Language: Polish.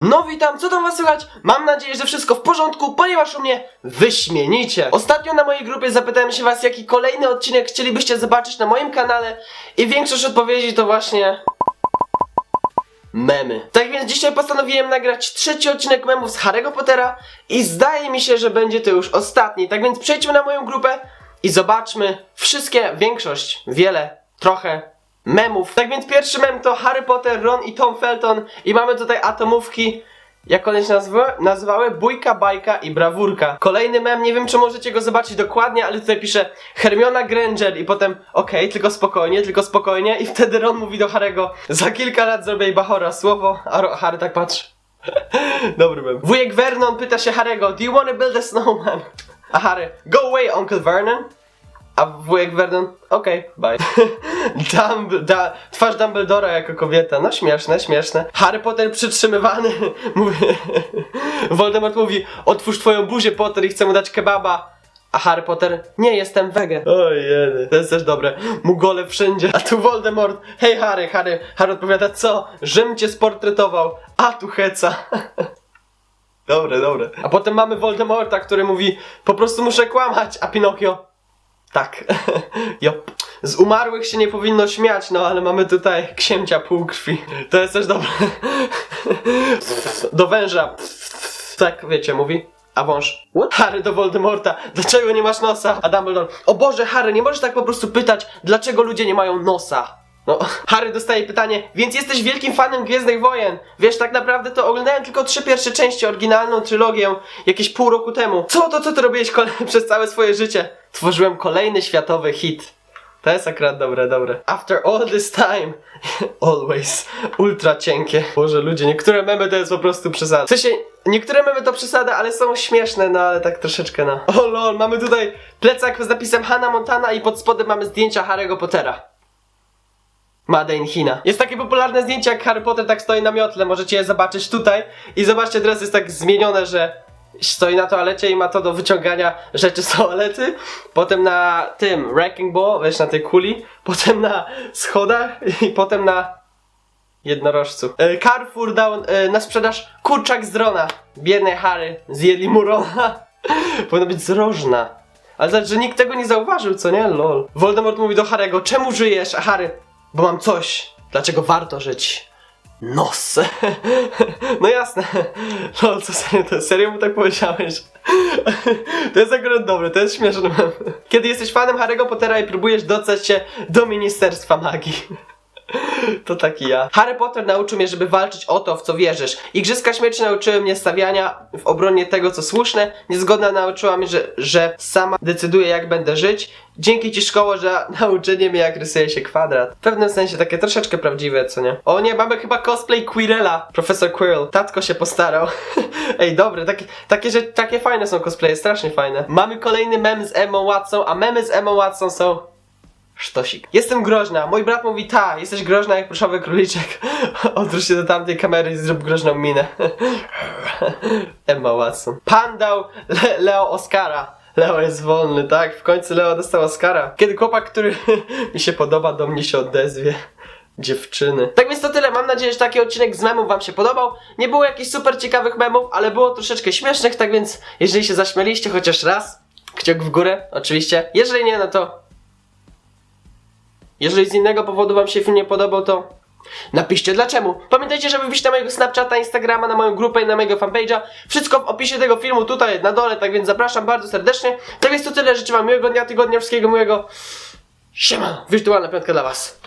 No witam, co tam was słychać? Mam nadzieję, że wszystko w porządku, ponieważ u mnie wyśmienicie. Ostatnio na mojej grupie zapytałem się was, jaki kolejny odcinek chcielibyście zobaczyć na moim kanale i większość odpowiedzi to właśnie... Memy. Tak więc dzisiaj postanowiłem nagrać trzeci odcinek memów z Harry'ego Pottera i zdaje mi się, że będzie to już ostatni. Tak więc przejdźmy na moją grupę i zobaczmy wszystkie, większość, wiele, trochę memów. Tak więc pierwszy mem to Harry Potter, Ron i Tom Felton i mamy tutaj atomówki jak one się nazywały? Bójka, bajka i brawurka. Kolejny mem, nie wiem czy możecie go zobaczyć dokładnie, ale tutaj pisze Hermiona Granger i potem okej, tylko spokojnie, tylko spokojnie i wtedy Ron mówi do Harego za kilka lat zrobię jej Bachora słowo, a Ro- Harry tak patrzy. Dobry mem. Wujek Vernon pyta się Harego, do you wanna build a snowman? A Harry, go away Uncle Vernon. A wujek Vernon, okej, bye. Dumb, da, twarz Dumbledora jako kobieta, no śmieszne, śmieszne. Harry Potter przytrzymywany, mówi, Voldemort mówi, otwórz twoją buzię Potter i chcę mu dać kebaba. A Harry Potter, nie jestem wege. Ojej, to jest też dobre. Mugole wszędzie. A tu Voldemort, hej Harry, Harry, Harry odpowiada, co? Żem cię sportretował. A tu heca. Dobre, dobre. A potem mamy Voldemorta, który mówi, po prostu muszę kłamać, a Pinokio, tak. Jop. Z umarłych się nie powinno śmiać, no ale mamy tutaj księcia półkrwi. To jest też dobre. Do węża. Tak, wiecie, mówi. A wąż. What? Harry do Voldemorta. Dlaczego nie masz nosa? A Dumbledore. O Boże, Harry, nie możesz tak po prostu pytać, dlaczego ludzie nie mają nosa. No, Harry dostaje pytanie, więc jesteś wielkim fanem Gwiezdnych Wojen. Wiesz, tak naprawdę to oglądałem tylko trzy pierwsze części, oryginalną trylogię, jakieś pół roku temu. Co to, co ty robiłeś przez całe swoje życie? Tworzyłem kolejny światowy hit. To jest akurat dobre, dobre. After all this time, always, ultra cienkie. Boże, ludzie, niektóre memy to jest po prostu przesada. W sensie, niektóre memy to przesada, ale są śmieszne, no ale tak troszeczkę, no. O lol, mamy tutaj plecak z napisem Hannah Montana i pod spodem mamy zdjęcia Harry'ego Pottera. Made in China. Jest takie popularne zdjęcie, jak Harry Potter tak stoi na miotle, możecie je zobaczyć tutaj. I zobaczcie, teraz jest tak zmienione, że stoi na toalecie i ma to do wyciągania rzeczy z toalety. Potem na tym wrecking ball, wiesz, na tej kuli. Potem na schodach i potem na jednorożcu. E, Carrefour dał e, na sprzedaż kurczak z drona. Biedny Harry, zjedli mu Rona. Powinno być z rożna. Ale zobacz, że nikt tego nie zauważył, co nie? Lol. Voldemort mówi do Harego, czemu żyjesz? A Harry, bo mam coś. Dlaczego warto żyć? Nos. No jasne. Lol, co serio, to serio mu tak powiedziałeś? To jest akurat dobre, to jest śmieszne. Kiedy jesteś fanem Harry'ego Pottera i próbujesz dostać się do Ministerstwa Magii. To taki ja. Harry Potter nauczył mnie, żeby walczyć o to, w co wierzysz. Igrzyska śmierci nauczyły mnie stawiania w obronie tego, co słuszne. Niezgodna nauczyła mnie, że, że sama decyduję, jak będę żyć. Dzięki ci szkoło, że nauczenie mnie, jak rysuje się kwadrat. W pewnym sensie takie troszeczkę prawdziwe, co nie? O nie, mamy chyba cosplay Quirrella. Profesor Quirrell. Tatko się postarał. Ej, dobre, takie, takie, że, takie fajne są cosplaye, strasznie fajne. Mamy kolejny mem z Emma Watson, a memy z Emma Watson są... Sztosik. Jestem groźna. Mój brat mówi, ta, jesteś groźna jak proszowy króliczek. Odwróć się do tamtej kamery i zrób groźną minę. Emma Watson. Pan dał Le Leo Oscara. Leo jest wolny, tak? W końcu Leo dostał Oscara. Kiedy chłopak, który mi się podoba, do mnie się odezwie. Dziewczyny. Tak więc to tyle. Mam nadzieję, że taki odcinek z memów Wam się podobał. Nie było jakichś super ciekawych memów, ale było troszeczkę śmiesznych. Tak więc, jeżeli się zaśmialiście chociaż raz, kciuk w górę, oczywiście. Jeżeli nie, no to jeżeli z innego powodu wam się film nie podobał, to napiszcie dlaczego. Pamiętajcie, żeby wbić na mojego Snapchata, Instagrama, na moją grupę i na mojego fanpage'a. Wszystko w opisie tego filmu tutaj na dole, tak więc zapraszam bardzo serdecznie. Tak więc to tyle, życzę wam miłego dnia, tygodnia, wszystkiego miłego. Siema, wirtualna piątka dla was.